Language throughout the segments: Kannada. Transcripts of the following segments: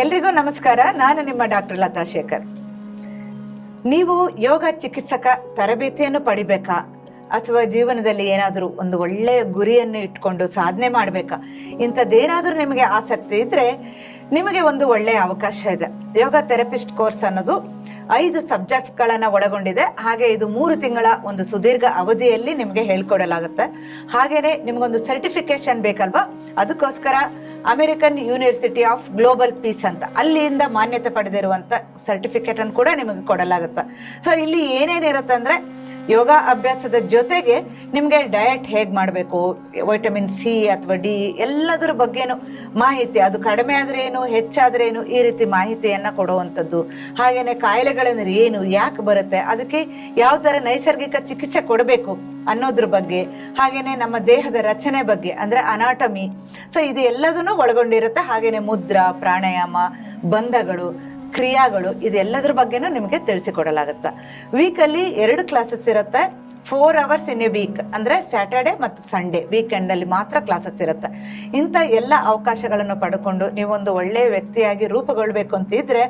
ಎಲ್ರಿಗೂ ನಮಸ್ಕಾರ. ನಾನು ನಿಮ್ಮ ಡಾಕ್ಟರ್ ಲತಾ ಶೇಖರ್. ನೀವು ಯೋಗ ಚಿಕಿತ್ಸಕ ತರಬೇತಿಯನ್ನು ಪಡಿಬೇಕಾ? ಅಥವಾ ಜೀವನದಲ್ಲಿ ಏನಾದರೂ ಒಂದು ಒಳ್ಳೆಯ ಗುರಿಯನ್ನು ಇಟ್ಕೊಂಡು ಸಾಧನೆ ಮಾಡಬೇಕಾ? ಇಂಥದ್ದೇನಾದರೂ ನಿಮಗೆ ಆಸಕ್ತಿ ಇದ್ದರೆ ನಿಮಗೆ ಒಂದು ಒಳ್ಳೆಯ ಅವಕಾಶ ಇದೆ. ಯೋಗ ಥೆರಪಿಸ್ಟ್ ಕೋರ್ಸ್ ಅನ್ನೋದು ಐದು ಸಬ್ಜೆಕ್ಟ್ಗಳನ್ನು ಒಳಗೊಂಡಿದೆ. ಹಾಗೆ ಇದು ಮೂರು ತಿಂಗಳ ಒಂದು ಸುದೀರ್ಘ ಅವಧಿಯಲ್ಲಿ ನಿಮಗೆ ಹೇಳ್ಕೊಡಲಾಗುತ್ತೆ. ಹಾಗೆಯೇ ನಿಮಗೊಂದು ಸರ್ಟಿಫಿಕೇಶನ್ ಬೇಕಲ್ವಾ? ಅದಕ್ಕೋಸ್ಕರ American university of global peace ಅಂತ. ಅಲ್ಲಿಂದ ಮಾನ್ಯತೆ ಪಡೆದಿರುವಂಥ ಸರ್ಟಿಫಿಕೇಟ್ ಅನ್ನು ಕೂಡ ನಿಮಗೆ ಕೊಡಲಾಗುತ್ತೆ. ಸೊ ಇಲ್ಲಿ ಏನೇನಿರುತ್ತೆ ಅಂದರೆ ಯೋಗ ಅಭ್ಯಾಸದ ಜೊತೆಗೆ ನಿಮಗೆ ಡಯಟ್ ಹೇಗೆ ಮಾಡಬೇಕು? ವೈಟಮಿನ್ ಸಿ ಅಥವಾ ಡಿ ಎಲ್ಲದರ ಬಗ್ಗೆನೂ ಮಾಹಿತಿ, ಅದು ಕಡಿಮೆ ಆದರೆ ಏನು ಹೆಚ್ಚಾದ್ರೆ ಏನು ಈ ರೀತಿ ಮಾಹಿತಿಯನ್ನು ಕೊಡುವಂಥದ್ದು. ಹಾಗೆಯೇ ಕಾಯಿಲೆಗಳೆಂದರೆ ಏನು, ಯಾಕೆ ಬರುತ್ತೆ, ಅದಕ್ಕೆ ಯಾವ ಥರ ನೈಸರ್ಗಿಕ ಚಿಕಿತ್ಸೆ ಕೊಡಬೇಕು ಅನ್ನೋದ್ರ ಬಗ್ಗೆ ಹಾಗೆಯೇ ನಮ್ಮ ದೇಹದ ರಚನೆ ಬಗ್ಗೆ, ಅಂದರೆ ಅನಾಟಮಿ ಸೊ ಇದು ಎಲ್ಲದನ್ನು ಒಳಗೊಂಡಿರುತ್ತೆ. ಹಾಗೆಯೇ ಮುದ್ರಾ, ಪ್ರಾಣಾಯಾಮ, ಬಂಧಗಳು, ಕ್ರಿಯಾಗಳು, ಇದೆಲ್ಲದ್ರ ಬಗ್ಗೆನೂ ನಿಮಗೆ ತಿಳಿಸಿಕೊಡಲಾಗುತ್ತೆ. ವೀಕಲ್ಲಿ ಎರಡು ಕ್ಲಾಸಸ್ ಇರುತ್ತೆ. Four hours in a week ಅಂದರೆ ಸ್ಯಾಟರ್ಡೆ ಮತ್ತು ಸಂಡೇ ವೀಕೆಂಡಲ್ಲಿ ಮಾತ್ರ ಕ್ಲಾಸಸ್ ಇರುತ್ತೆ. ಇಂಥ ಎಲ್ಲ ಅವಕಾಶಗಳನ್ನು ಪಡ್ಕೊಂಡು ನೀವೊಂದು ಒಳ್ಳೆಯ ವ್ಯಕ್ತಿಯಾಗಿ ರೂಪುಗೊಳ್ಬೇಕು ಅಂತ ಇದ್ದರೆ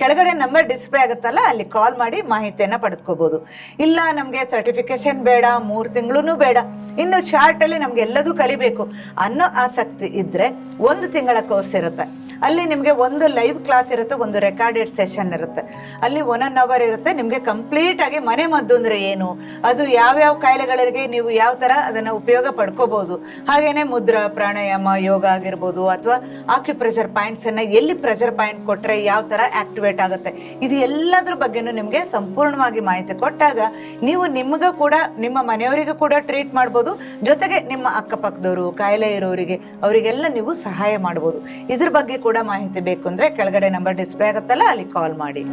ಕೆಳಗಡೆ ನಂಬರ್ ಡಿಸ್ಪ್ಲೇ ಆಗುತ್ತಲ್ಲ, ಅಲ್ಲಿ ಕಾಲ್ ಮಾಡಿ ಮಾಹಿತಿಯನ್ನು ಪಡೆದುಕೋಬೋದು. ಇಲ್ಲ ನಮಗೆ ಸರ್ಟಿಫಿಕೇಶನ್ ಬೇಡ, ಮೂರು ತಿಂಗಳೂ ಬೇಡ, ಇನ್ನು ಶಾರ್ಟಲ್ಲಿ ನಮಗೆ ಎಲ್ಲದೂ ಕಲಿಬೇಕು ಅನ್ನೋ ಆಸಕ್ತಿ ಇದ್ದರೆ ಒಂದು ತಿಂಗಳ ಕೋರ್ಸ್ ಇರುತ್ತೆ. ಅಲ್ಲಿ ನಿಮಗೆ ಒಂದು ಲೈವ್ ಕ್ಲಾಸ್ ಇರುತ್ತೆ, ಒಂದು ರೆಕಾರ್ಡೆಡ್ ಸೆಷನ್ ಇರುತ್ತೆ. ಅಲ್ಲಿ ಒನ್ ಅನ್ ಅವರ್ ಇರುತ್ತೆ, ನಿಮಗೆ ಕಂಪ್ಲೀಟ್ ಆಗಿ ಮನೆ ಮದ್ದು ಅಂದರೆ ಏನು? ಅದು ಯಾವ್ಯಾವ ಕಾಯಿಲೆಗಳಿಗೆ ನೀವು ಯಾವ ತರ ಅದನ್ನ ಉಪಯೋಗ ಪಡ್ಕೋಬಹುದು? ಹಾಗೇನೆ ಮುದ್ರಾ, ಪ್ರಾಣಾಯಾಮ, ಯೋಗ ಆಗಿರ್ಬೋದು ಅಥವಾ ಆಕ್ಯುಪ್ರೆಷರ್ ಪಾಯಿಂಟ್ಸ್ ಅನ್ನ ಎಲ್ಲಿ ಪ್ರೆಷರ್ ಪಾಯಿಂಟ್ ಕೊಟ್ರೆ ಯಾವ ತರ ಆಕ್ಟಿವೇಟ್ ಆಗುತ್ತೆ? ಇದು ಎಲ್ಲದ್ರ ಬಗ್ಗೆನೂ ನಿಮಗೆ ಸಂಪೂರ್ಣವಾಗಿ ಮಾಹಿತಿ ಕೊಟ್ಟಾಗ ನೀವು ನಿಮಗೂ ಕೂಡ, ನಿಮ್ಮ ಮನೆಯವರಿಗೂ ಕೂಡ ಟ್ರೀಟ್ ಮಾಡ್ಬೋದು. ಜೊತೆಗೆ ನಿಮ್ಮ ಅಕ್ಕಪಕ್ಕದವರು, ಕಾಯಿಲೆ ಇರೋರಿಗೆ, ಅವರಿಗೆಲ್ಲ ನೀವು ಸಹಾಯ ಮಾಡ್ಬೋದು. ಇದ್ರ ಬಗ್ಗೆ ಕೂಡ ಮಾಹಿತಿ ಬೇಕು ಅಂದ್ರೆ ಕೆಳಗಡೆ ನಂಬರ್ ಡಿಸ್ಪ್ಲೇ ಆಗುತ್ತಲ್ಲ, ಅಲ್ಲಿ ಕಾಲ್ ಮಾಡಿ.